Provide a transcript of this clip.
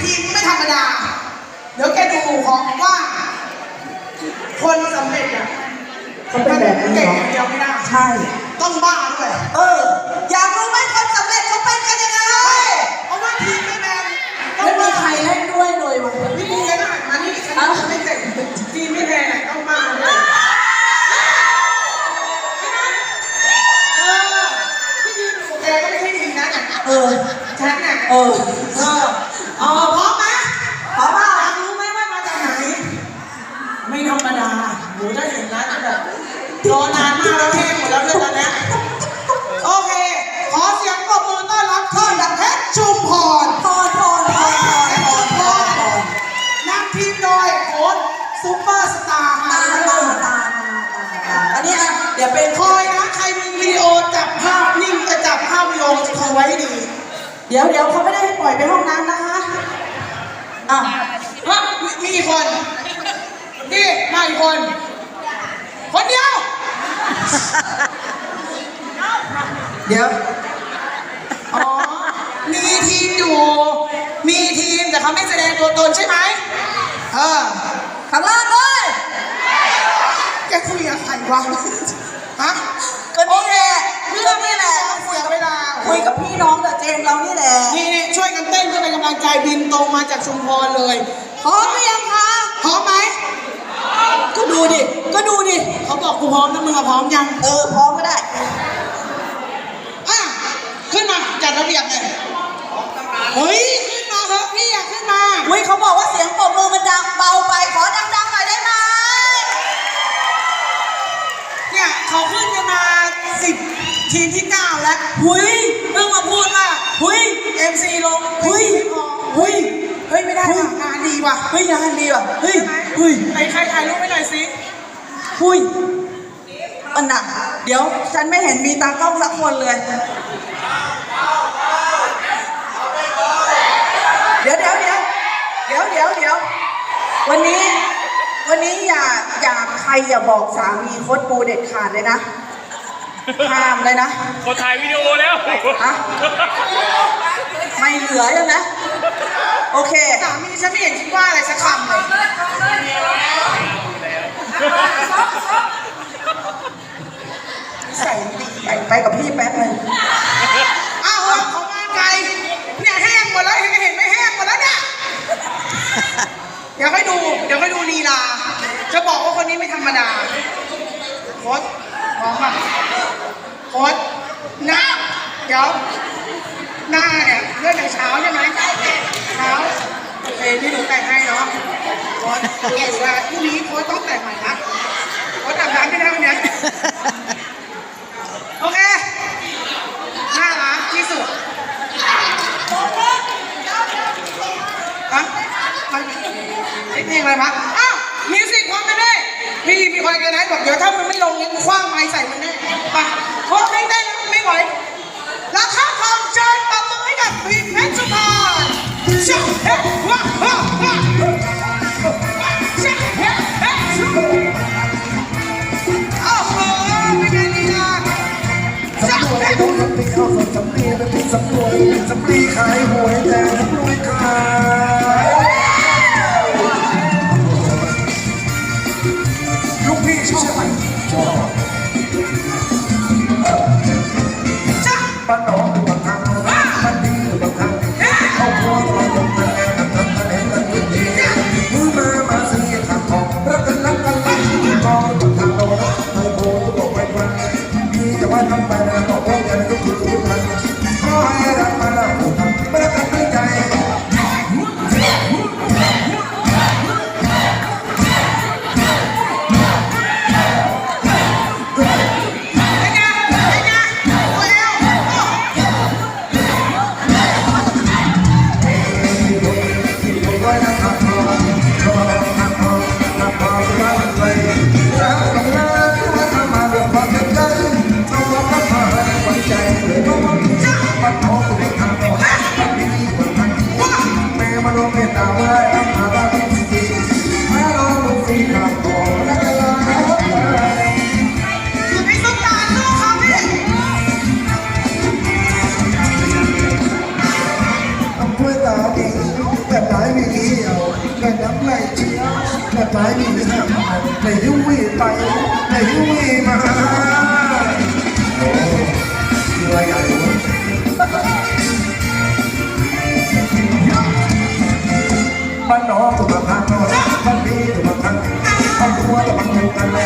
ทีมไม่ธรรมดา เดี๋ยวแกดูของว่า คนสำเร็จอะเขาเป็นแบบนี้เก่งเหรออย่างเดียวไม่ได้ใช่ ต้องบ้าด้วย เออ อยากรู้ไหมคนสำเร็จเขาเป็นกันยังไงเพราะว่าทีมไม่แมนต้อไม่งมีบ้าใครเล่นด้วยเลยวะพี่มีกันได้มานี่ฉันไม่เก่งทีมไม่แมนต้องบ้าด้วยเออพี่ยืนอยู่แกก็ไม่ใช่ทีมนั้นอะเออฉันน่ะ เออเอ๋อพร้อมไหมพร้อมเปล่าอยากรู้ไหมว่ามาจากไหน ไม่ธรรมดาหนูได้เห็นร้านแบบรอนานมากแล้วแห้งหมดแล้วด้วยตอนเนี้ยโอเค ขอเสียงปรบมือต้อนรับท่อนดับเพชรชุมพรพรพรพรพรพรพรพรนำทีมโดยโค้ชซูเปอร์สตาร์ตาฮาตาร์ตาตาตาอันนี้อะเดี๋ยวเป็นคอยนะใครมีวิดีโอจับภาพนิ่งจะจับภาพวิดีโอจะคอยไว้ให้ดี เดี๋ยวเดี๋ยวเขาไม่ได้ให้ปล่อยไปห้องน้ำนะคะ อะฮะมีมีกี่คน นี่มาอีกคน คนเดียว เดี๋ยว อ๋อ มีทีมอยู่ มีทีมแต่เขาไม่แสดงตัวตนใช่ไหมเออข้างล่างเลยแกคุยกับใครวะ ฮะก็นี่แหละ เพื่ก็อไม่นี่แหแหละละเสียเวลาคุยกับพี่น้องกับเจมส์เรานี่แหละ นี่นี่ช่วยกันเต้นเพื่อเป็นกำลังใจบินตรงมาจากชุมพรเลยพร้อมหรือยังคะพร้อมไหมก็ดูดิ ก็ดูดิ เขาบอกกูพร้อมนะมึงอะพร้อมยังเออพร้อมก็ได้อะขึ้นมาจัดระเบียบเลยเฮ้ยขึ้นมาเถอะพี่อยากขึ้นมาอุ้ยเขาบอกว่าเสียงปรบมือมันดังเบาไปขอดังๆหน่อยได้ไหมเนี่ยเขาขึ้นกันมาสิบ ทีมที่เก้าแล้วหุยเพิ่งมาพูดว่าหุย MC ลงหุยไม่พอหุยเฮ้ยไม่ได้ว่ะงานดีว่ะเฮ้ยงานดีว่ะเฮ้ยใช่ไหมเฮ้ยไหนใครถ่ายรูปให้หน่อยสิหุยอันหนักเดี๋ยวฉันไม่เห็นมีตากล้องสักคนเลย เดี๋ยวเดี๋ยวเดี๋ยวเดี๋ยวเดี๋ยวเดี๋ยววันนี้ วันนี้อย่าอย่าใครอย่าบอกสามีโคตรปูเด็ดขาดเลยนะ ห้ามเลยนะคนถ่ายวิดีโอแล้วอะไม่เหลือใช่ไหมโอเค สามีฉันไม่เห็นคิดว่าอะไรสักคำเลยใส่ดีไปไปกับพี่แป๊บหนึงอ้าวเขามาไกลเนี่ยแห้งหมดแล้วเห็นเห็นไหม่แห้งหมดแล้วเนี่ยเดี๋ยวให้ดู เดี๋ยวให้ดูลีลา จะบอกว่าคนนี้ไม่ธรรมดาโค้ด พร้อมป่ะโค้ดหน้าเดี๋ยวหน้าเนี่ยเลื่อนแต่เช้าใช่ไหมเช้าโอเคที่หนูแต่งให้เนาะโค้ดเดี๋ยวว่าพรุ่งนี้โค้ดต้องแต่งใหม่นะโค้ดอาบน้ำไม่ได้วันเนี้ยโอเคน่ารักที่สุดฮะมันเพลงอะไรมะอ้าวมิวสิกพร้อมกันได้ พี่พี่คอยกันนะบอกเดี๋ยวถ้ามันไม่ลงยังคว้างไม้ใส่มันแน่ไปเพราะไม่ได้แล้วไม่ไหวราคาทองเชิญปรับมือให้กับพี่เพชรสุพรรณ ไปไปยุ้ยน้าโอ้ยรายกบ้านน้องตุ่มพังบ้านพี่ตุ่มพังครอบครัวตุ่มพังกัน